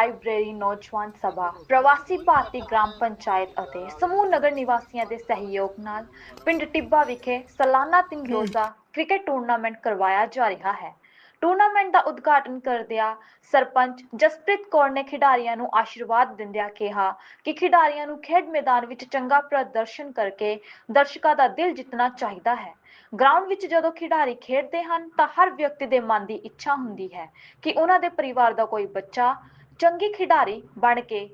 Library ਨੌਜਵਾਨ ਸਭਾ ਪ੍ਰਵਾਸੀ ਭਾਰਤੀ gram panchayat ਅਤੇ ਸਮੂਹ ਨਗਰ ਨਿਵਾਸੀਆਂ ਦੇ ਸਹਿਯੋਗ ਨਾਲ ਪਿੰਡ ਟਿੱਬਾ ਵਿਖੇ ਸਾਲਾਨਾ ਤਿੰਨ ਰੋਜ਼ਾ ਕ੍ਰਿਕਟ ਟੂਰਨਾਮੈਂਟ ਕਰਵਾਇਆ ਜਾ ਰਿਹਾ ਹੈ। ਟੂਰਨਾਮੈਂਟ ਦਾ ਉਦਘਾਟਨ ਕਰਦਿਆਂ ਸਰਪੰਚ ਜਸਪ੍ਰੀਤ ਕੌਰ ਨੇ ਖਿਡਾਰੀਆਂ ਨੂੰ ਆਸ਼ੀਰਵਾਦ ਦਿੰਦਿਆਂ ਕਿਹਾ ਕਿ ਖਿਡਾਰੀਆਂ ਨੂੰ ਖੇਡ ਮੈਦਾਨ ਵਿੱਚ ਚੰਗਾ ਪ੍ਰਦਰਸ਼ਨ ਕਰਕੇ ਦਰਸ਼ਕਾਂ ਦਾ ਦਿਲ ਜਿੱਤਣਾ ਚਾਹੀਦਾ ਹੈ। ਗਰਾਊਂਡ ਵਿੱਚ ਜਦੋਂ ਖਿਡਾਰੀ ਖੇਡਦੇ ਹਨ ਤਾਂ ਹਰ ਵਿਅਕਤੀ ਦੇ ਮਨ ਦੀ ਇੱਛਾ ਹੁੰਦੀ ਹੈ ਕਿ ਉਹਨਾਂ ਦੇ ਪਰਿਵਾਰ ਦਾ ਕੋਈ ਬੱਚਾ ਚੰਗੀ ਖਿਡਾਰੀ ਬਣ ਕੇ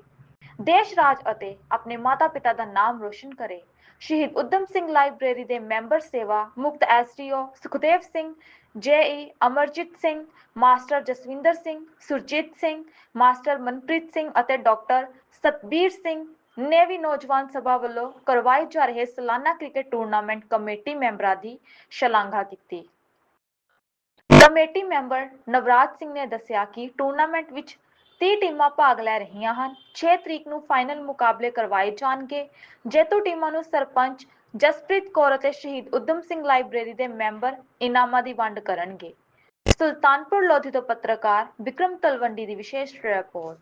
ਦੇਸ਼ ਰਾਜ ਅਤੇ ਆਪਣੇ ਮਾਤਾ-ਪਿਤਾ ਦਾ ਨਾਮ ਰੋਸ਼ਨ ਕਰੇ। ਸ਼ਹੀਦ ਉਦਮ ਸਿੰਘ ਲਾਇਬ੍ਰੇਰੀ ਦੇ ਮੈਂਬਰ ਸੇਵਾ ਮੁਕਤ SDO Sukhdev Singh JE Amarjit Singh, master Jaswinder Singh, Surjit Singh, master Manpreet Singh ਅਤੇ ਡਾਕਟਰ ਸਤਬੀਰ ਸਿੰਘ ਨੇ ਵੀ ਨੌਜਵਾਨ ਸਭਾ ਵੱਲੋਂ ਕਰਵਾਏ ਜਾ ਰਹੇ ਸਾਲਾਨਾ ਕ੍ਰਿਕਟ ਟੂਰਨਾਮੈਂਟ ਕਮੇਟੀ ਮੈਂਬਰਾਂ ਦੀ ਸ਼ਲਾਘਾ ਕੀਤੀ। ਕਮੇਟੀ ਮੈਂਬਰ ਨਵਰਾਜ ਸਿੰਘ ਨੇ ਦੱਸਿਆ ਕਿ ਟੂਰਨਾਮੈਂਟ ਵਿੱਚ 30 ਟੀਮਾਂ ਭਾਗ ਲੈ ਰਹੀਆਂ ਹਨ। 6 ਤਰੀਕ ਨੂੰ ਫਾਈਨਲ ਮੁਕਾਬਲੇ ਕਰਵਾਏ ਜਾਣਗੇ। ਜੇਤੂ ਟੀਮਾਂ ਨੂੰ ਸਰਪੰਚ ਜਸਪ੍ਰੀਤ ਕੌਰ ਅਤੇ ਸ਼ਹੀਦ ਉਦਮ ਸਿੰਘ ਲਾਇਬ੍ਰੇਰੀ ਦੇ ਮੈਂਬਰ ਇਨਾਮਾਂ ਦੀ ਵੰਡ ਕਰਨਗੇ। ਸੁਲਤਾਨਪੁਰ ਲੋਧੀ ਤੋਂ ਪੱਤਰਕਾਰ ਵਿਕਰਮ ਤਲਵੰਡੀ ਦੀ ਵਿਸ਼ੇਸ਼ ਰਿਪੋਰਟ।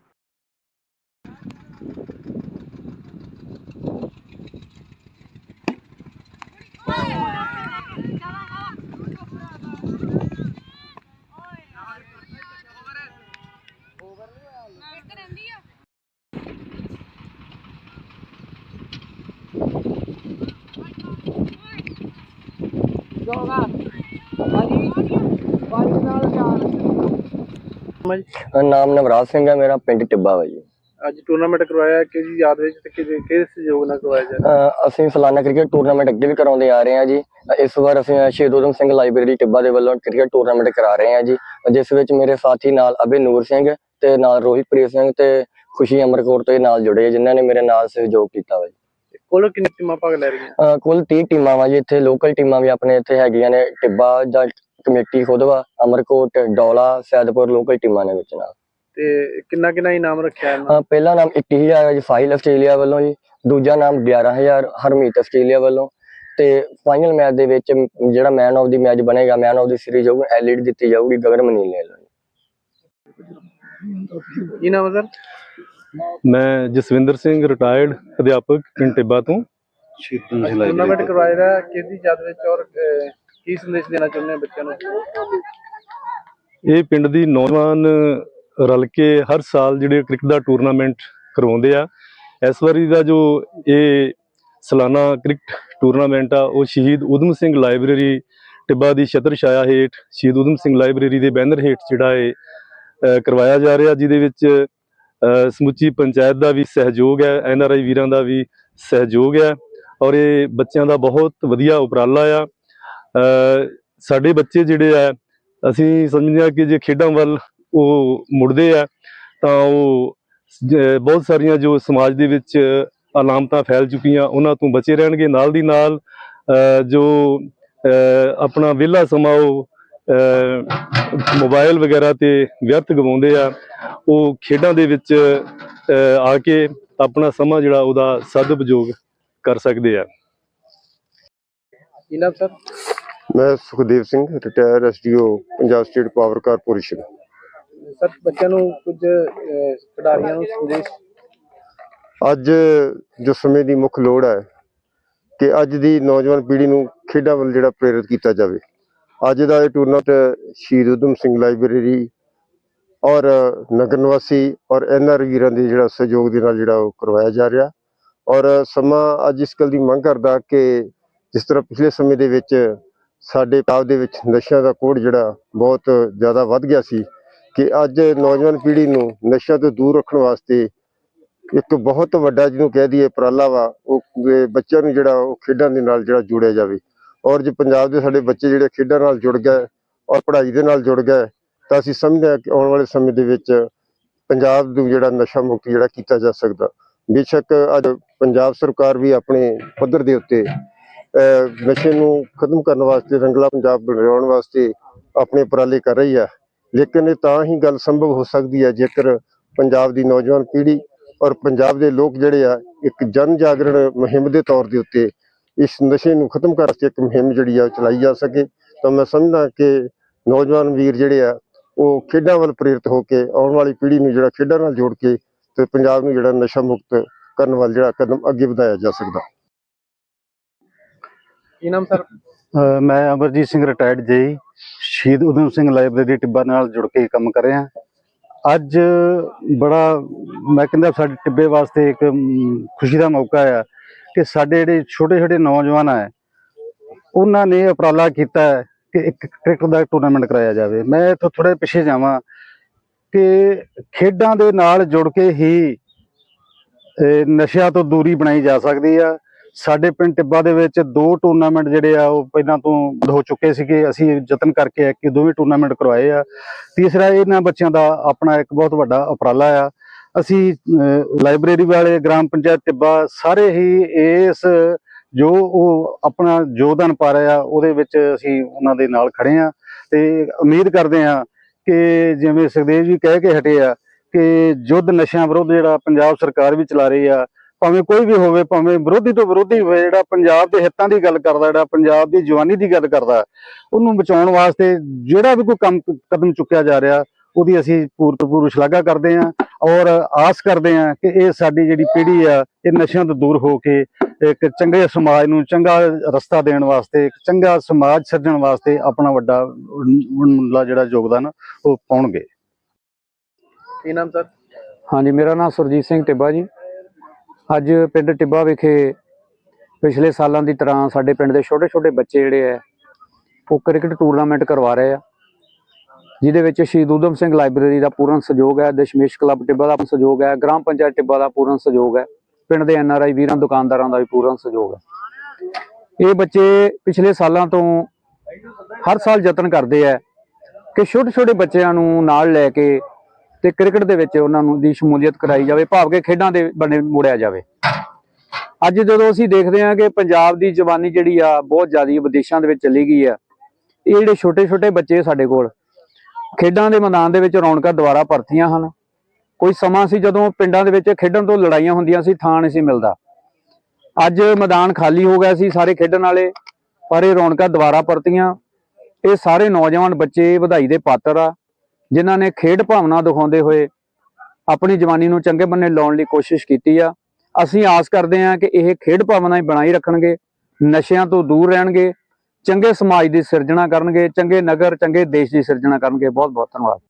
ਨਾਮ ਨਵਰਾਜ ਸਿੰਘ ਹੈ ਮੇਰਾ ਪਿੰਡ ਟਿੱਬਾ ਵਾ ਜੀ। ਅੱਜ ਟੂਰਨਾਮੈਂਟ ਕਰਵਾਇਆ ਕਿ ਜੀ ਯਾਦ ਵਿੱਚ ਤੇ ਕਿਹਦੇ ਕਿਹਦੇ ਸਹਿਯੋਗ ਨਾਲ ਕਰਵਾਇਆ ਜਾ ਰਿਹਾ? ਅਸੀਂ ਸਾਲਾਨਾ ਕ੍ਰਿਕਟ ਟੂਰਨਾਮੈਂਟ ਅੱਗੇ ਵੀ ਕਰਾਉਂਦੇ ਆ ਰਹੇ ਹਾਂ ਜੀ। ਇਸ ਵਾਰ ਅਸੀਂ ਸ਼ਹੀਦ ਊਧਮ ਸਿੰਘ ਲਾਇਬ੍ਰੇਰੀ ਟਿੱਬਾ ਦੇ ਵੱਲੋਂ ਕ੍ਰਿਕਟ ਟੂਰਨਾਮੈਂਟ ਕਰਾ ਰਹੇ ਹਾਂ ਜੀ। ਜਿਸ ਵਿੱਚ ਮੇਰੇ ਸਾਥੀ ਨਾਲ ਅਭੇ ਨੂਰ ਸਿੰਘ ਤੇ ਨਾਲ ਰੋਹਿਤਪ੍ਰੀਤ ਸਿੰਘ ਤੇ ਖੁਸ਼ੀ ਅਮਰਕੌਰ ਤੋਂ ਨਾਲ ਜੁੜੇ ਜਿਨ੍ਹਾਂ ਨੇ ਮੇਰੇ ਨਾਲ ਸਹਿਯੋਗ ਕੀਤਾ ਵਾ ਜੀ। ਕੁੱਲ ਕਿੰਨੀ ਟੀਮਾਂ ਭਾਗ ਲੈ ਰਹੀਆਂ? ਅਹ ਕੁੱਲ 30 ਟੀਮਾਂ ਵਾ ਜੀ ਇੱਥੇ ਲੋਕਲ ਟੀਮਾਂ ਵੀ ਆਪਣੇ ਇੱਥੇ ਹੈਗੀਆਂ ਨੇ ਟਿੱਬਾ ਜਾਂ ਕਮੇਟੀ ਖੁਦ ਵਾ ਅਮਰਕੋਟ ਡੋਲਾ ਸੈਦਪੁਰ ਲੋਕਲ ਟੀਮਾਂ ਨੇ ਵਿੱਚ ਨਾਲ। ਤੇ ਕਿੰਨਾ ਕਿੰਨਾ ਇਨਾਮ ਰੱਖਿਆ ਇਹਨਾਂ ਅਹ ਪਹਿਲਾ ਨਾਮ 21000 ਹੈ ਜੀ ਫਾਈਲ ਆਸਟ੍ਰੇਲੀਆ ਵੱਲੋਂ ਜੀ ਦੂਜਾ ਨਾਮ 11000 ਹਰਮੀਤ ਆਸਟ੍ਰੇਲੀਆ ਵੱਲੋਂ। ਤੇ ਫਾਈਨਲ ਮੈਚ ਦੇ ਵਿੱਚ ਜਿਹੜਾ ਮੈਨ ਆਫ ਦੀ ਮੈਚ ਬਣੇਗਾ ਮੈਨ ਆਫ ਦੀ ਸੀਰੀਜ਼ ਹੋਊਗਾ ਐਲਈਡੀ ਦਿੱਤੀ ਜਾਊਗੀ ਗਗਨ ਮਨੀਲੇ ਵੱਲੋਂ ਕੀ ਨਾਮ ਹੈ ਸਰ? ਮੈਂ ਜਸਵਿੰਦਰ ਸਿੰਘ ਰਿਟਾਇਰਡ ਅਧਿਆਪਕ ਪਿੰਡ ਟਿੱਬਾ ਤੋਂ। ਟੂਰਨਾਮੈਂਟ ਕਰਵਾਇਆ ਰਿਹਾ ਕਿਹਦੀ ਯਾਦ ਵਿੱਚ ਔਰ ਅਹ, ਕੀ ਸੰਦੇਸ਼ ਦੇਣਾ ਚਾਹੁੰਦੇ ਹੋ ਬੱਚਿਆਂ ਨੂੰ? ਇਹ ਪਿੰਡ ਦੀ ਨੌਜਵਾਨ ਰਲ ਕੇ ਹਰ ਸਾਲ ਜਿਹੜੇ ਕ੍ਰਿਕਟ ਦਾ ਟੂਰਨਾਮੈਂਟ ਕਰਵਾਉਂਦੇ ਆ। ਇਸ ਵਾਰੀ ਦਾ ਜੋ ਇਹ ਸਾਲਾਨਾ ਕ੍ਰਿਕਟ ਟੂਰਨਾਮੈਂਟ ਆ ਉਹ ਸ਼ਹੀਦ ਊਧਮ ਸਿੰਘ ਲਾਇਬ੍ਰੇਰੀ ਟਿੱਬਾ ਦੀ ਛਤਰ ਛਾਇਆ ਹੇਠ ਸ਼ਹੀਦ ਊਧਮ ਸਿੰਘ ਲਾਇਬ੍ਰੇਰੀ ਦੇ ਬੈਨਰ ਹੇਠ ਜਿਹੜਾ ਇਹ ਕਰਵਾਇਆ ਜਾ ਰਿਹਾ ਜਿਹਦੇ ਵਿੱਚ ਸਮੁੱਚੀ ਪੰਚਾਇਤ ਦਾ ਵੀ ਸਹਿਯੋਗ ਹੈ, ਐੱਨ ਆਰ ਆਈ ਵੀਰਾਂ ਦਾ ਵੀ ਸਹਿਯੋਗ ਹੈ ਔਰ ਇਹ ਬੱਚਿਆਂ ਦਾ ਬਹੁਤ ਵਧੀਆ ਉਪਰਾਲਾ ਆ। ਸਾਡੇ ਬੱਚੇ ਜਿਹੜੇ ਆ, ਅਸੀਂ ਸਮਝਦੇ ਹਾਂ ਕਿ ਜੇ ਖੇਡਾਂ ਵੱਲ ਉਹ ਮੁੜਦੇ ਆ, ਤਾਂ ਉਹ ਬਹੁਤ ਸਾਰੀਆਂ ਜੋ ਸਮਾਜ ਦੇ ਵਿੱਚ ਅਲਾਮਤਾਂ ਫੈਲ ਚੁੱਕੀਆਂ, ਉਹਨਾਂ ਤੋਂ ਬਚੇ ਰਹਿਣਗੇ। ਨਾਲ ਦੀ ਨਾਲ ਜੋ ਆਪਣਾ ਵਿਹਲਾ ਸਮਾਂ ਉਹ ਮੋਬਾਈਲ ਵਗੈਰਾ ਤੇ ਵਿਅਰਥ ਗਵਾਉਂਦੇ ਆ ਉਹ ਖੇਡਾਂ ਦੇ ਵਿੱਚ ਆ ਕੇ ਆਪਣਾ ਸਮਾਂ ਜਿਹੜਾ ਉਹਦਾ ਸਦਉਪਯੋਗ ਕਰ ਸਕਦੇ ਆ। ਕੀ ਨਾਮ ਸਰ? ਮੈਂ Sukhdev Singh retire SDO Punjab state power corporation. Sir ਬੱਚਿਆਂ ਨੂੰ ਕੁਝ ਖਿਡਾਰੀਆਂ ਨੂੰ ਸੰਦੇਸ਼? ਅੱਜ ਜੋ ਸਮੇਂ ਦੀ ਮੁੱਖ ਲੋੜ ਹੈ ਕਿ ਅੱਜ ਦੀ ਨੌਜਵਾਨ ਪੀੜ੍ਹੀ ਨੂੰ ਖੇਡਾਂ ਵੱਲ ਜਿਹੜਾ ਪ੍ਰੇਰਿਤ ਕੀਤਾ ਜਾਵੇ। ਅੱਜ ਦਾ ਇਹ ਟੂਰਨਾਮੈਂਟ ਸ਼ਹੀਦ ਊਧਮ ਸਿੰਘ ਲਾਇਬ੍ਰੇਰੀ ਔਰ ਨਗਰ ਨਿਵਾਸੀ ਔਰ ਐਨਆਰ ਵੀਰਾਂ ਦੇ ਜਿਹੜਾ ਸਹਿਯੋਗ ਦੇ ਨਾਲ ਜਿਹੜਾ ਉਹ ਕਰਵਾਇਆ ਜਾ ਰਿਹਾ। ਔਰ ਸਮਾਂ ਅੱਜ ਇਸ ਗੱਲ ਦੀ ਮੰਗ ਕਰਦਾ ਕਿ ਜਿਸ ਤਰ੍ਹਾਂ ਪਿਛਲੇ ਸਮੇਂ ਦੇ ਵਿੱਚ ਸਾਡੇ ਪੰਜਾਬ ਦੇ ਵਿੱਚ ਨਸ਼ਿਆਂ ਦਾ ਕੋੜ ਜਿਹੜਾ ਬਹੁਤ ਜ਼ਿਆਦਾ ਵੱਧ ਗਿਆ ਸੀ ਕਿ ਅੱਜ ਨੌਜਵਾਨ ਪੀੜ੍ਹੀ ਨੂੰ ਨਸ਼ਿਆਂ ਤੋਂ ਦੂਰ ਰੱਖਣ ਵਾਸਤੇ ਇੱਕ ਬਹੁਤ ਵੱਡਾ ਜਿਹਨੂੰ ਕਹਿ ਦਈਏ ਉਪਰਾਲਾ ਵਾ, ਉਹ ਬੱਚਿਆਂ ਨੂੰ ਜਿਹੜਾ ਉਹ ਖੇਡਾਂ ਦੇ ਨਾਲ ਜਿਹੜਾ ਜੋੜਿਆ ਜਾਵੇ। ਔਰ ਜੇ ਪੰਜਾਬ ਦੇ ਸਾਡੇ ਬੱਚੇ ਜਿਹੜੇ ਖੇਡਾਂ ਨਾਲ ਜੁੜ ਗਏ ਔਰ ਪੜ੍ਹਾਈ ਦੇ ਨਾਲ ਜੁੜ ਗਏ, ਤਾਂ ਅਸੀਂ ਸਮਝਦੇ ਹਾਂ ਕਿ ਆਉਣ ਵਾਲੇ ਸਮੇਂ ਦੇ ਵਿੱਚ ਪੰਜਾਬ ਨੂੰ ਜਿਹੜਾ ਨਸ਼ਾ ਮੁਕਤ ਜਿਹੜਾ ਕੀਤਾ ਜਾ ਸਕਦਾ। ਬੇਸ਼ੱਕ ਅੱਜ ਪੰਜਾਬ ਸਰਕਾਰ ਵੀ ਆਪਣੇ ਪੱਧਰ ਦੇ ਉੱਤੇ ਨਸ਼ੇ ਨੂੰ ਖਤਮ ਕਰਨ ਵਾਸਤੇ, ਰੰਗਲਾ ਪੰਜਾਬ ਬਣਾਉਣ ਵਾਸਤੇ ਆਪਣੇ ਉਪਰਾਲੇ ਕਰ ਰਹੀ ਹੈ। ਲੇਕਿਨ ਇਹ ਤਾਂ ਹੀ ਗੱਲ ਸੰਭਵ ਹੋ ਸਕਦੀ ਹੈ ਜੇਕਰ ਪੰਜਾਬ ਦੀ ਨੌਜਵਾਨ ਪੀੜ੍ਹੀ ਔਰ ਪੰਜਾਬ ਦੇ ਲੋਕ ਜਿਹੜੇ ਆ, ਇੱਕ ਜਨ ਜਾਗਰਣ ਮੁਹਿੰਮ ਦੇ ਤੌਰ ਦੇ ਉੱਤੇ ਇਸ ਨਸ਼ੇ ਨੂੰ ਖਤਮ ਕਰਨ ਵਾਸਤੇ ਇੱਕ ਮੁਹਿੰਮ ਜਿਹੜੀ ਆ ਉਹ ਚਲਾਈ ਜਾ ਸਕੇ ਤਾਂ ਮੈਂ ਸਮਝਦਾ ਕਿ ਨੌਜਵਾਨ ਵੀਰ ਜਿਹੜੇ ਆ ਉਹ ਖੇਡਾਂ ਵੱਲ ਪ੍ਰੇਰਿਤ ਹੋ ਕੇ ਆਉਣ ਵਾਲੀ ਪੀੜ੍ਹੀ ਨੂੰ ਜਿਹੜਾ ਖੇਡਾਂ ਨਾਲ ਜੋੜ ਕੇ ਤੇ ਪੰਜਾਬ ਨੂੰ ਜਿਹੜਾ ਨਸ਼ਾ ਮੁਕਤ ਕਰਨ ਵੱਲ ਜਿਹੜਾ ਕਦਮ ਅੱਗੇ ਵਧਾਇਆ ਜਾ ਸਕਦਾ। ਕੀ ਨਾਮ ਸਰ? ਮੈਂ ਅਮਰਜੀਤ ਸਿੰਘ ਰਿਟਾਇਰਡ ਜੇਈ ਸ਼ਹੀਦ ਉਦਮ ਸਿੰਘ ਲਾਇਬ੍ਰੇਰੀ ਟਿੱਬਾ ਨਾਲ ਜੁੜ ਕੇ ਕੰਮ ਕਰ ਰਿਹਾ। ਅੱਜ ਬੜਾ ਮੈਂ ਕਹਿੰਦਾ ਸਾਡੇ ਟਿੱਬੇ ਵਾਸਤੇ ਇੱਕ ਖੁਸ਼ੀ ਦਾ ਮੌਕਾ ਆ ਕਿ ਸਾਡੇ ਜਿਹੜੇ ਛੋਟੇ ਛੋਟੇ ਨੌਜਵਾਨ ਆ, ਉਹਨਾਂ ਨੇ ਉਪਰਾਲਾ ਕੀਤਾ ਕਿ ਇੱਕ ਕ੍ਰਿਕਟ ਦਾ ਟੂਰਨਾਮੈਂਟ ਕਰਾਇਆ ਜਾਵੇ। ਮੈਂ ਇੱਥੋਂ ਥੋੜੇ ਪਿੱਛੇ ਜਾਵਾਂ ਕਿ ਖੇਡਾਂ ਦੇ ਨਾਲ ਜੁੜ ਕੇ ਹੀ ਨਸ਼ਿਆਂ ਤੋਂ ਦੂਰੀ ਬਣਾਈ ਜਾ ਸਕਦੀ ਆ। ਸਾਡੇ ਪਿੰਡ ਟਿੱਬਾ ਦੇ ਵਿੱਚ ਦੋ ਟੂਰਨਾਮੈਂਟ ਜਿਹੜੇ ਆ, ਉਹ ਪਹਿਲਾਂ ਤੋਂ ਹੋ ਚੁੱਕੇ ਸੀਗੇ। ਅਸੀਂ ਯਤਨ ਕਰਕੇ ਕਿ ਦੋਵੇਂ ਟੂਰਨਾਮੈਂਟ ਕਰਵਾਏ ਆ। ਤੀਸਰਾ ਇਹਨਾਂ ਬੱਚਿਆਂ ਦਾ ਆਪਣਾ ਇੱਕ ਬਹੁਤ ਵੱਡਾ ਉਪਰਾਲਾ ਆ। ਅਸੀਂ ਲਾਇਬ੍ਰੇਰੀ ਵਾਲੇ, ਗ੍ਰਾਮ ਪੰਚਾਇਤ ਟਿੱਬਾ ਸਾਰੇ ਹੀ ਇਸ ਜੋ ਉਹ ਆਪਣਾ ਯੋਗਦਾਨ ਪਾ ਰਹੇ ਆ, ਉਹਦੇ ਵਿੱਚ ਅਸੀਂ ਉਹਨਾਂ ਦੇ ਨਾਲ ਖੜੇ ਆ ਤੇ ਉਮੀਦ ਕਰਦੇ ਆ ਕਿ ਜਿਵੇਂ ਸੁਖਦੇਵ ਜੀ ਕਹਿ ਕੇ ਹਟੇ ਆ ਕਿ ਯੁੱਧ ਨਸ਼ਿਆਂ ਵਿਰੁੱਧ ਜਿਹੜਾ ਪੰਜਾਬ ਸਰਕਾਰ ਵੀ ਚਲਾ ਰਹੀ ਆ, ਭਾਵੇਂ ਕੋਈ ਵੀ ਹੋਵੇ, ਭਾਵੇਂ ਵਿਰੋਧੀ ਤੋਂ ਵਿਰੋਧੀ ਹੋਵੇ, ਜਿਹੜਾ ਪੰਜਾਬ ਦੇ ਹਿੱਤਾਂ ਦੀ ਗੱਲ ਕਰਦਾ, ਜਿਹੜਾ ਪੰਜਾਬ ਦੀ ਜਵਾਨੀ ਦੀ ਗੱਲ ਕਰਦਾ, ਉਹਨੂੰ ਬਚਾਉਣ ਵਾਸਤੇ ਜਿਹੜਾ ਵੀ ਕੋਈ ਕੰਮ, ਕਦਮ ਚੁੱਕਿਆ ਜਾ ਰਿਹਾ, ਉਹਦੀ ਅਸੀਂ ਪੂਰਤ ਪੂਰ ਸ਼ਲਾਘਾ ਕਰਦੇ ਹਾਂ ਔਰ ਆਸ ਕਰਦੇ ਹਾਂ ਕਿ ਇਹ ਸਾਡੀ ਜਿਹੜੀ ਪੀੜ੍ਹੀ ਆ ਇਹ ਨਸ਼ਿਆਂ ਤੋਂ ਦੂਰ ਹੋ ਕੇ ਇੱਕ ਚੰਗੇ ਸਮਾਜ ਨੂੰ ਚੰਗਾ ਰਸਤਾ ਦੇਣ ਵਾਸਤੇ ਇੱਕ ਚੰਗਾ ਸਮਾਜ ਸਿਰਜਣ ਵਾਸਤੇ ਆਪਣਾ ਵੱਡਾ ਮੁੱਲਾ ਜਿਹੜਾ ਯੋਗਦਾਨ ਉਹ ਪਾਉਣਗੇ। ਕੀ ਨਾਮ ਸਰ? ਹਾਂਜੀ ਮੇਰਾ ਨਾਮ ਸੁਰਜੀਤ ਸਿੰਘ ਟਿੱਬਾ ਜੀ। ਅੱਜ ਪਿੰਡ ਟਿੱਬਾ ਵਿਖੇ ਪਿਛਲੇ ਸਾਲਾਂ ਦੀ ਤਰ੍ਹਾਂ ਸਾਡੇ ਪਿੰਡ ਦੇ ਛੋਟੇ-ਛੋਟੇ ਬੱਚੇ ਜਿਹੜੇ ਆ ਉਹ ਕ੍ਰਿਕਟ ਟੂਰਨਾਮੈਂਟ ਕਰਵਾ ਰਹੇ ਆ। ਜਿਹਦੇ ਵਿੱਚ ਸ਼ਹੀਦ ਊਧਮ ਸਿੰਘ ਲਾਇਬ੍ਰੇਰੀ ਦਾ ਪੂਰਨ ਸਹਿਯੋਗ ਹੈ, ਦਸ਼ਮੇਸ਼ ਕਲੱਬ ਟਿੱਬਾ ਦਾ ਸਹਿਯੋਗ ਹੈ, ਗ੍ਰਾਮ ਪੰਚਾਇਤ ਟਿੱਬਾ ਦਾ ਪੂਰਨ ਸਹਿਯੋਗ ਹੈ, ਪਿੰਡ ਦੇ ਐੱਨ ਆਰ ਆਈ ਵੀਰਾਂ, ਦੁਕਾਨਦਾਰਾਂ ਦਾ ਵੀ ਪੂਰਨ ਸਹਿਯੋਗ ਹੈ। ਇਹ ਬੱਚੇ ਪਿਛਲੇ ਸਾਲਾਂ ਤੋਂ ਹਰ ਸਾਲ ਯਤਨ ਕਰਦੇ ਆ ਕਿ ਛੋਟੇ-ਛੋਟੇ ਬੱਚਿਆਂ ਨੂੰ ਨਾਲ ਲੈ ਕੇ ਤੇ ਕ੍ਰਿਕਟ ਦੇ ਵਿੱਚ ਉਹਨਾਂ ਨੂੰ ਦੀ ਸ਼ਮੂਲੀਅਤ ਕਰਾਈ ਜਾਵੇ, ਭਾਵ ਕਿ ਖੇਡਾਂ ਦੇ ਬਣੇ ਮੋੜਿਆ ਜਾਵੇ। ਅੱਜ ਜਦੋਂ ਅਸੀਂ ਦੇਖਦੇ ਹਾਂ ਕਿ ਪੰਜਾਬ ਦੀ ਜਵਾਨੀ ਜਿਹੜੀ ਆ, ਬਹੁਤ ਜ਼ਿਆਦਾ ਵਿਦੇਸ਼ਾਂ ਦੇ ਵਿੱਚ ਚਲੀ ਗਈ ਆ, ਇਹ ਜਿਹੜੇ ਛੋਟੇ ਛੋਟੇ ਬੱਚੇ ਸਾਡੇ ਕੋਲ ਖੇਡਾਂ ਦੇ ਮੈਦਾਨ ਦੇ ਵਿੱਚ ਰੌਣਕਾਂ ਦੁਆਰਾ ਭਰਤੀਆਂ ਹਨ। ਕੋਈ ਸਮਾਂ ਸੀ ਜਦੋਂ ਪਿੰਡਾਂ ਦੇ ਵਿੱਚ ਖੇਡਣ ਤੋਂ ਲੜਾਈਆਂ ਹੁੰਦੀਆਂ ਸੀ, ਥਾਂ ਨਹੀਂ ਸੀ ਮਿਲਦਾ। ਅੱਜ ਮੈਦਾਨ ਖਾਲੀ ਹੋ ਗਿਆ ਸੀ ਸਾਰੇ ਖੇਡਣ ਵਾਲੇ, ਪਰ ਇਹ ਰੌਣਕਾਂ ਦੁਬਾਰਾ ਪਰਤੀਆਂ ਇਹ ਸਾਰੇ ਨੌਜਵਾਨ ਬੱਚੇ ਵਧਾਈ ਦੇ ਪਾਤਰ ਆ, ਜਿਨ੍ਹਾਂ ਨੇ ਖੇਡ ਭਾਵਨਾ ਦਿਖਾਉਂਦੇ ਹੋਏ ਆਪਣੀ ਜਵਾਨੀ ਨੂੰ ਚੰਗੇ ਬੰਨੇ ਲਾਉਣ ਲਈ ਕੋਸ਼ਿਸ਼ ਕੀਤੀ ਆ। ਅਸੀਂ ਆਸ ਕਰਦੇ ਹਾਂ ਕਿ ਇਹ ਖੇਡ ਭਾਵਨਾ ਹੀ ਬਣਾਈ ਰੱਖਣਗੇ, ਨਸ਼ਿਆਂ ਤੋਂ ਦੂਰ ਰਹਿਣਗੇ ਚੰਗੇ ਸਮਾਜ ਦੀ ਸਿਰਜਣਾ ਕਰਨਗੇ, ਚੰਗੇ ਨਗਰ, ਚੰਗੇ ਦੇਸ਼ ਦੀ ਸਿਰਜਣਾ ਕਰਨਗੇ। ਬਹੁਤ ਬਹੁਤ ਧੰਨਵਾਦ।